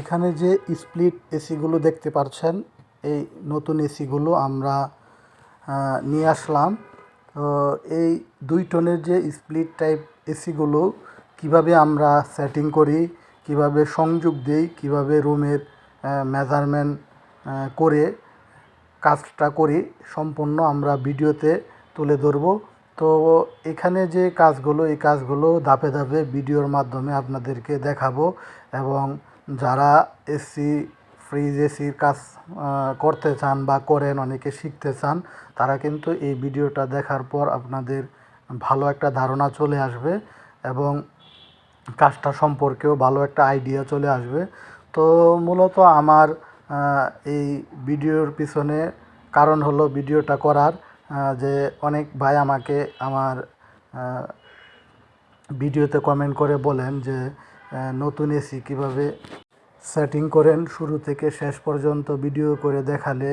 এখানে যে স্প্লিট এসিগুলো দেখতে পাচ্ছেন এই নতুন এসিগুলো আমরা নিয়ে আসলাম। তো এই দুই টনের যে স্প্লিট টাইপ এসিগুলো কীভাবে আমরা সেটিং করি, কীভাবে সংযোগ দেই, কীভাবে রুমের মেজারমেন্ট করে কাজটা করি, সম্পূর্ণ আমরা ভিডিওতে তুলে ধরবো। তো এখানে যে কাজগুলো, এই কাজগুলো ধাপে ধাপে ভিডিওর মাধ্যমে আপনাদেরকে দেখাবো এবং যারা এসি ফ্রিজ, এসির কাজ করতে চান বা করেন, অনেকে শিখতে চান, তারা কিন্তু এই ভিডিওটা দেখার পর আপনাদের ভালো একটা ধারণা চলে আসবে এবং কাজটা সম্পর্কেও ভালো একটা আইডিয়া চলে আসবে। তো মূলত আমার এই ভিডিওর পিছনে কারণ হলো ভিডিওটা করার যে অনেক ভাই আমাকে আমার ভিডিওতে কমেন্ট করে বলেন যে নতুন এসি কীভাবে সেটিং করেন। শুরু থেকে শেষ পর্যন্ত ভিডিও করে দেখালে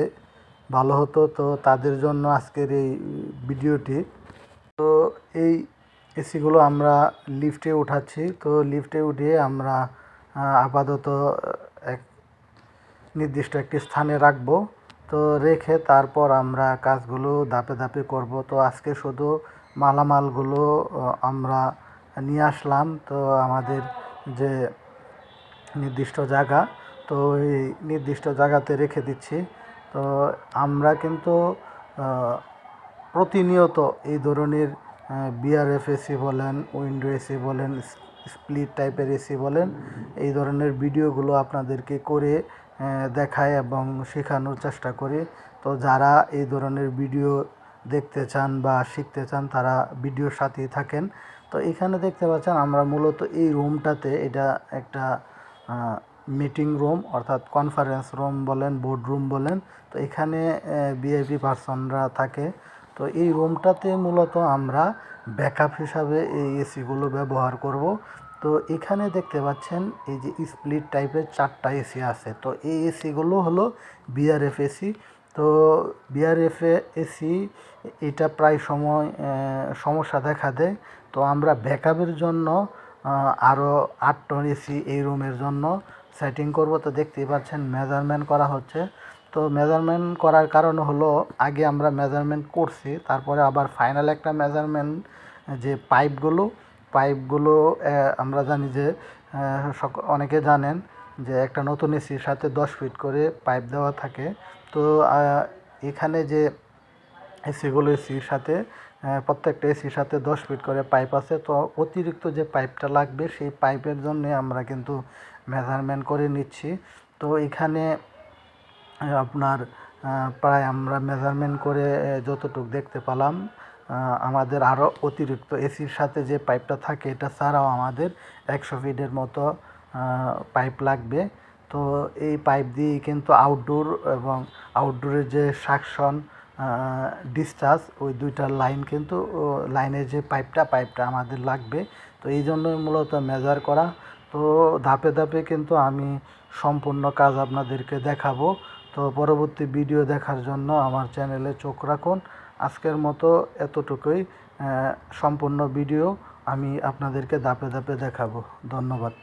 ভালো হতো। তো তাদের জন্য আজকের এই ভিডিওটি। তো এই এসিগুলো আমরা লিফটে উঠাচ্ছি। তো লিফটে উঠিয়ে আমরা আপাতত এক নির্দিষ্ট একটি স্থানে রাখব। তো রেখে তারপর আমরা কাজগুলো ধাপে ধাপে করব। তো আজকে শুধু মালামালগুলো আমরা নিয়ে আসলাম। তো আমাদের যে নির্দিষ্ট জায়গা, তো এই নির্দিষ্ট জায়গাতে রেখে দিচ্ছি। তো আমরা কিন্তু প্রতিনিয়ত এই ধরনের বিআরএফ এসি বলেন, উইন্ডো এসি বলেন স্প্লিট টাইপের এসি বলেন, এই ধরনের ভিডিওগুলো আপনাদেরকে করে দেখায় এবং শেখানোর চেষ্টা করি। তো যারা এই ধরনের ভিডিও দেখতে চান বা শিখতে চান, তারা ভিডিওর সাথেই থাকেন। তো এখানে দেখতে পাচ্ছেন, আমরা মূলত এই রুমটাতে এটা একটা মিটিং রুম অর্থাৎ কনফারেন্স রুম বলেন বোর্ড রুম বলেন, তো এখানে ভিআইপি পার্সনরা থাকে। তো এই রুমটাতে মূলত আমরা ব্যাকআপ হিসাবে এই এসিগুলো ব্যবহার করব। তো এখানে দেখতে পাচ্ছেন, এই যে স্প্লিট টাইপের চারটা এসি আছে। তো এই এসিগুলো হলো বিআরএফ এসি তো বিআরএফ এসি এটা প্রায় সময় সমস্যা দেখা দেয়। তো আমরা ব্যাকআপের জন্য আরও আট টন এসি এই রুমের জন্য সেটিং করব। তো দেখতেই পাচ্ছেন মেজারমেন্ট করা হচ্ছে। তো মেজারমেন্ট করার কারণ হলো, আগে আমরা মেজারমেন্ট করছি, তারপরে আবার ফাইনাল একটা মেজারমেন্ট যে পাইপগুলো পাইপগুলো আমরা জানি যে সক- অনেকে জানেন যে একটা নতুন এসির সাথে দশ ফিট করে পাইপ দেওয়া থাকে। তো এখানে যে এসিগুলো এসির সাথে প্রত্যেকটা এসির সাথে দশ ফিট করে পাইপ আছে। তো অতিরিক্ত যে পাইপটা লাগবে, সেই পাইপের জন্য আমরা কিন্তু মেজারমেন্ট করে নিচ্ছি। তো এখানে আপনার প্রায় আমরা মেজারমেন্ট করে যতটুকু দেখতে পেলাম আমাদের আরও অতিরিক্ত এসির সাথে যে পাইপটা থাকে, এটা ছাড়াও আমাদের একশো ফিটের মতো পাইপ লাগবে। তো এই পাইপ দিয়ে কিন্তু আউটডোর এবং আউটডোরের যে সাকশন ডিসচার্জ ওই দুইটার লাইন কিন্তু লাইনের যে পাইপটা পাইপটা আমাদের লাগবে। তো এই জন্যই মূলত মেজার করা। তো ধাপে ধাপে কিন্তু আমি সম্পূর্ণ কাজ আপনাদেরকে দেখাবো। তো পরবর্তী ভিডিও দেখার জন্য আমার চ্যানেলে চোখ রাখুন। আজকের মতো এতটুকুই। সম্পূর্ণ ভিডিও আমি আপনাদেরকে ধাপে ধাপে দেখাবো। ধন্যবাদ।